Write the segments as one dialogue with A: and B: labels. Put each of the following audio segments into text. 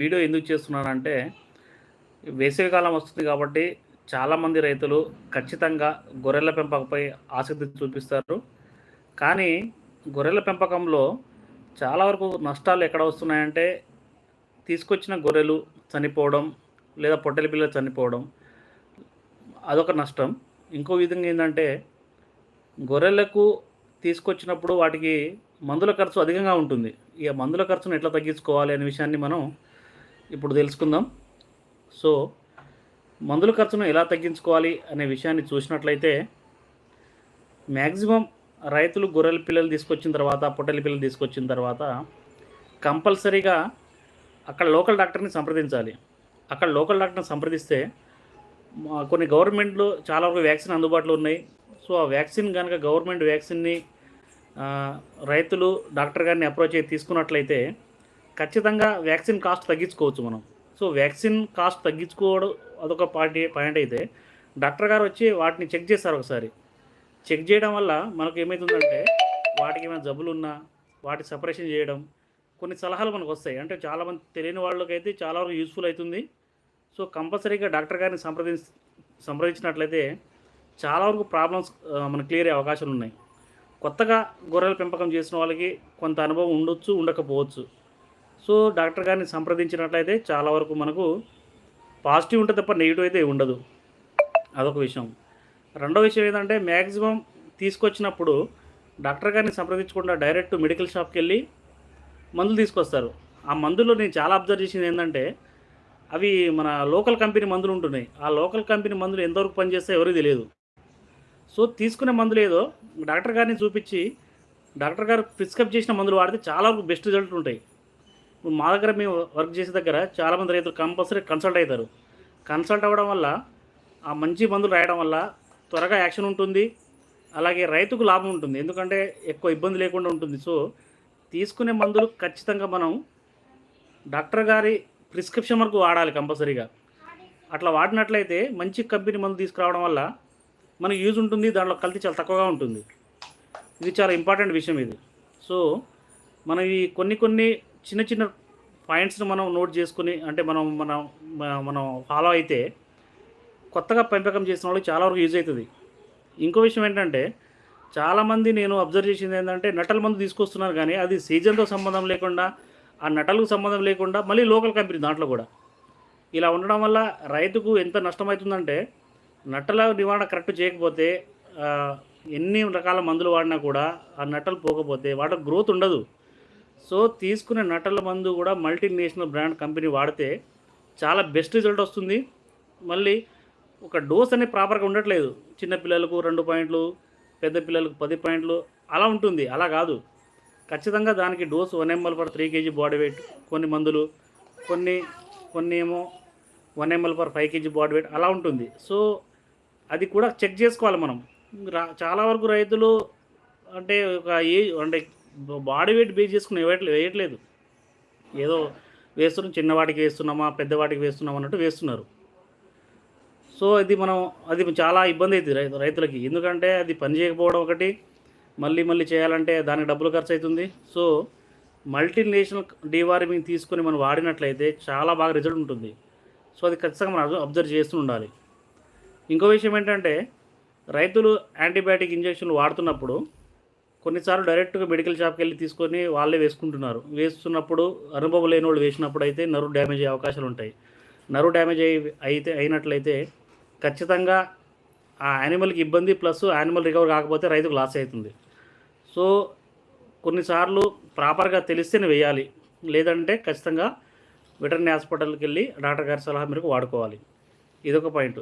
A: Video ఎందుకు చేస్తున్నానంటే వేసవికాలం వస్తుంది కాబట్టి చాలామంది రైతులు ఖచ్చితంగా గొర్రెల పెంపకంపై ఆసక్తి చూపిస్తారు. కానీ గొర్రెల పెంపకంలో చాలా వరకు నష్టాలు ఎక్కడ వస్తున్నాయంటే తీసుకొచ్చిన గొర్రెలు చనిపోవడం లేదా పొట్టెల పిల్లలు చనిపోవడం అదొక నష్టం. ఇంకో విధంగా ఏంటంటే గొర్రెలకు తీసుకొచ్చినప్పుడు వాటికి మందుల ఖర్చు అధికంగా ఉంటుంది. ఇక మందుల ఖర్చును ఎట్లా తగ్గించుకోవాలి అనే విషయాన్ని మనం ఇప్పుడు తెలుసుకుందాం. సో మందుల ఖర్చును ఎలా తగ్గించుకోవాలి అనే విషయాన్ని చూసినట్లయితే మ్యాక్సిమం రైతులు గొర్రెల పిల్లలు తీసుకొచ్చిన తర్వాత పొట్టెల పిల్లలు తీసుకొచ్చిన తర్వాత కంపల్సరీగా అక్కడ లోకల్ డాక్టర్ని సంప్రదించాలి. అక్కడ లోకల్ డాక్టర్ని సంప్రదిస్తే మా- కొన్ని గవర్నమెంట్లు చాలా వరకు వ్యాక్సిన్ అందుబాటులో ఉన్నాయి. సో ఆ వ్యాక్సిన్ కనుక గవర్నమెంట్ వ్యాక్సిన్ని రైతులు డాక్టర్ గారిని అప్రోచ్ అయ్యి తీసుకున్నట్లయితే ఖచ్చితంగా వ్యాక్సిన్ కాస్ట్ తగ్గించుకోవచ్చు మనం. సో వ్యాక్సిన్ కాస్ట్ తగ్గించుకోవడం అదొక పార్టీ పాయింట్ అయితే డాక్టర్ గారు వచ్చి వాటిని చెక్ చేస్తారు ఒకసారి. చెక్ చేయడం వల్ల మనకు ఏమవుతుందంటే వాటికి ఏమైనా జబ్బులు ఉన్నా వాటి సపరేషన్ చేయడం కొన్ని సలహాలు మనకు వస్తాయి. అంటే చాలామంది తెలియని వాళ్ళకైతే చాలా వరకు యూస్ఫుల్ అవుతుంది. సో కంపల్సరీగా డాక్టర్ గారిని సంప్రది సంప్రదించినట్లయితే చాలా వరకు ప్రాబ్లమ్స్ మనకు క్లియర్ అయ్యే అవకాశాలు ఉన్నాయి. కొత్తగా గొర్రెల పెంపకం చేసిన వాళ్ళకి కొంత అనుభవం ఉండొచ్చు ఉండకపోవచ్చు. సో డాక్టర్ గారిని సంప్రదించినట్లయితే చాలా వరకు మనకు పాజిటివ్ ఉంటుంది తప్ప నెగిటివ్ అయితే ఉండదు. అదొక విషయం. రెండో విషయం ఏంటంటే మ్యాక్సిమం తీసుకొచ్చినప్పుడు డాక్టర్ గారిని సంప్రదించకుండా డైరెక్ట్ మెడికల్ షాప్కి వెళ్ళి మందులు తీసుకొస్తారు. ఆ మందులు నేను చాలా అబ్జర్వ్ చేసింది ఏంటంటే అవి మన లోకల్ కంపెనీ మందులు ఉంటున్నాయి. ఆ లోకల్ కంపెనీ మందులు ఎంతవరకు పనిచేస్తే ఎవరికి తెలియదు. సో తీసుకునే మందులు ఏదో డాక్టర్ గారిని చూపించి డాక్టర్ గారు ప్రిస్క్రైబ్ చేసిన మందులు వాడితే చాలా వరకు బెస్ట్ రిజల్ట్ ఉంటాయి. మా దగ్గర మేము వర్క్ చేసే దగ్గర చాలామంది రైతులు కంపల్సరీ కన్సల్ట్ అవుతారు. కన్సల్ట్ అవ్వడం వల్ల ఆ మంచి మందులు రాయడం వల్ల త్వరగా యాక్షన్ ఉంటుంది. అలాగే రైతుకు లాభం ఉంటుంది. ఎందుకంటే ఎక్కువ ఇబ్బంది లేకుండా ఉంటుంది. సో తీసుకునే మందులు ఖచ్చితంగా మనం డాక్టర్ గారి ప్రిస్క్రిప్షన్ వరకు వాడాలి కంపల్సరీగా. అట్లా వాడినట్లయితే మంచి కంపెనీ మందు తీసుకురావడం వల్ల మనకు యూజ్ ఉంటుంది. దాంట్లో కల్తీ చాలా తక్కువగా ఉంటుంది. ఇది చాలా ఇంపార్టెంట్ విషయం ఇది. సో మనం ఈ కొన్ని కొన్ని చిన్న చిన్న పాయింట్స్ని మనం నోట్ చేసుకుని అంటే మనం మన మనం ఫాలో అయితే కొత్తగా పెంపకం చేసిన వాళ్ళకి చాలా వరకు యూజ్ అవుతుంది. ఇంకో విషయం ఏంటంటే చాలామంది నేను అబ్జర్వ్ చేసింది ఏంటంటే నటల మందు తీసుకొస్తున్నారు కానీ అది సీజన్తో సంబంధం లేకుండా ఆ నటలకు సంబంధం లేకుండా మళ్ళీ లోకల్ కంపెనీ దాంట్లో కూడా. ఇలా ఉండడం వల్ల రైతుకు ఎంత నష్టమవుతుందంటే నట్టల నివారణ కరెక్ట్ చేయకపోతే ఎన్ని రకాల మందులు వాడినా కూడా ఆ నట్టలు పోకపోతే వాటి గ్రోత్ ఉండదు. సో తీసుకునే నటల మందు కూడా మల్టీనేషనల్ బ్రాండ్ కంపెనీ వాడితే చాలా బెస్ట్ రిజల్ట్ వస్తుంది. మళ్ళీ ఒక డోస్ అనేది ప్రాపర్గా ఉండట్లేదు. చిన్న పిల్లలకు రెండు పాయింట్లు పెద్ద పిల్లలకు పది పాయింట్లు అలా ఉంటుంది. అలా కాదు. ఖచ్చితంగా దానికి dose one ml per three kg body weight కొన్ని మందులు కొన్ని కొన్ని ఏమో one ml per five kg body weight అలా ఉంటుంది. సో అది కూడా చెక్ చేసుకోవాలి మనం. రా చాలా వరకు రైతులు అంటే ఒక ఏ అంటే బాడీ వెయిట్ బేస్ చేసుకుని వేయట్లేదు వేయట్లేదు. ఏదో వేస్తున్నాం చిన్నవాటికి వేస్తున్నామా పెద్దవాటికి వేస్తున్నామా అన్నట్టు వేస్తున్నారు. సో అది మనం అది చాలా ఇబ్బంది అవుతుంది రైతు రైతులకి. ఎందుకంటే అది పని చేయకపోవడం ఒకటి మళ్ళీ మళ్ళీ చేయాలంటే దానికి డబ్బులు ఖర్చు అవుతుంది సో మల్టీనేషనల్ డివార్మింగ్ తీసుకొని మనం వాడినట్లయితే చాలా బాగా రిజల్ట్ ఉంటుంది. సో అది ఖచ్చితంగా మనం అబ్జర్వ్ చేస్తూ ఉండాలి. ఇంకో విషయం ఏంటంటే రైతులు యాంటీబయాటిక్ ఇంజెక్షన్లు వాడుతున్నప్పుడు కొన్నిసార్లు డైరెక్ట్గా మెడికల్ షాప్కి వెళ్ళి తీసుకొని వాళ్ళే వేసుకుంటున్నారు. వేస్తున్నప్పుడు అనుభవం లేని వాళ్ళు వేసినప్పుడు అయితే నరు డ్యామేజ్ అయ్యే అవకాశాలు ఉంటాయి. నరు డ్యామేజ్ అయి అయితే అయినట్లయితే ఖచ్చితంగా ఆ యానిమల్కి ఇబ్బంది ప్లస్ యానిమల్ రికవర్ కాకపోతే రైతుకు లాస్ అవుతుంది. సో కొన్నిసార్లు ప్రాపర్గా తెలిస్తేనే వేయాలి. లేదంటే ఖచ్చితంగా వెటర్నరీ హాస్పిటల్కి వెళ్ళి డాక్టర్ గారి సలహా మేరకు వాడుకోవాలి. ఇదొక పాయింట్.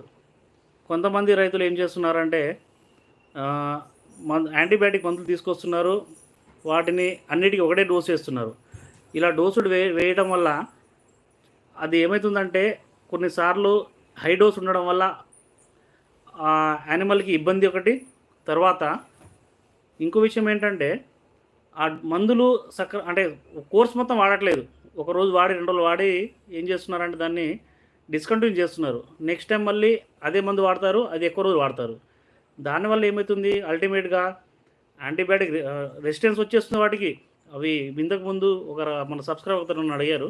A: కొంతమంది రైతులు ఏం చేస్తున్నారంటే మందు యాంటీబయాటిక్ మందులు తీసుకొస్తున్నారు. వాటిని అన్నిటికీ ఒకటే డోస్ వేస్తున్నారు ఇలా డోసులు వే వేయడం వల్ల అది ఏమవుతుందంటే కొన్నిసార్లు హై డోస్ ఉండడం వల్ల ఆ యానిమల్కి ఇబ్బంది ఒకటి. తర్వాత ఇంకో విషయం ఏంటంటే ఆ మందులు సక్క అంటే కోర్స్ మొత్తం వాడట్లేదు. ఒక రోజు వాడి రెండు రోజులు వాడి ఏం చేస్తున్నారంటే దాన్ని డిస్కంటిన్యూ చేస్తున్నారు. నెక్స్ట్ టైం మళ్ళీ అదే మందు వాడతారు అది ఎక్కువ రోజు వాడతారు. దానివల్ల ఏమవుతుంది అల్టిమేట్గా యాంటీబయాటిక్ రెసిస్టెన్స్ వచ్చేస్తుంది వాటికి. అవి ఇంతకు ముందు ఒక మన సబ్స్క్రైబర్ ఒకరు నన్ను అడిగారు.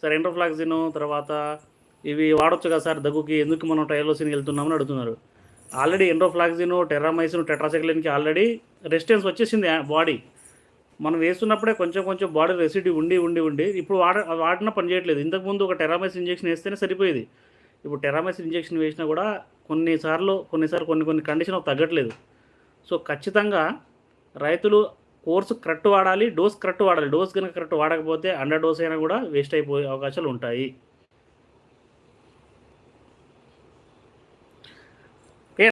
A: సార్ ఎండ్రోఫ్లాక్సిన్ తర్వాత ఇవి వాడొచ్చు కదా సార్ దగ్గుకి? ఎందుకు మనం టైలోసిన్ వెళ్తున్నామని అడుగుతున్నారు. ఆల్రెడీ ఎండ్రోఫ్లాక్సిన్ టెరామైసిన్ టెట్రాసైక్లిన్కి ఆల్రెడీ రెసిస్టెన్స్ వచ్చేసింది బాడీ. మనం వేస్తున్నప్పుడే కొంచెం కొంచెం బాడీ రెసిడ్యూ ఉండి ఉండి ఉండి ఇప్పుడు వాడ వాడినా పని చేయట్లేదు. ఇంతకుముందు ఒక టెరామైస్ ఇంజెక్షన్ వేస్తేనే సరిపోయేది. ఇప్పుడు టెరామైస్ ఇంజెక్షన్ వేసినా కూడా కొన్నిసార్లు కొన్నిసార్లు కొన్ని కొన్ని కండిషన్ తగ్గట్లేదు. సో ఖచ్చితంగా రైతులు కోర్సు కరెక్ట్ వాడాలి డోస్ కరెక్ట్ వాడాలి. డోస్ కనుక కరెక్ట్ వాడకపోతే అండర్ డోస్ అయినా కూడా వేస్ట్ అయిపోయే అవకాశాలు ఉంటాయి.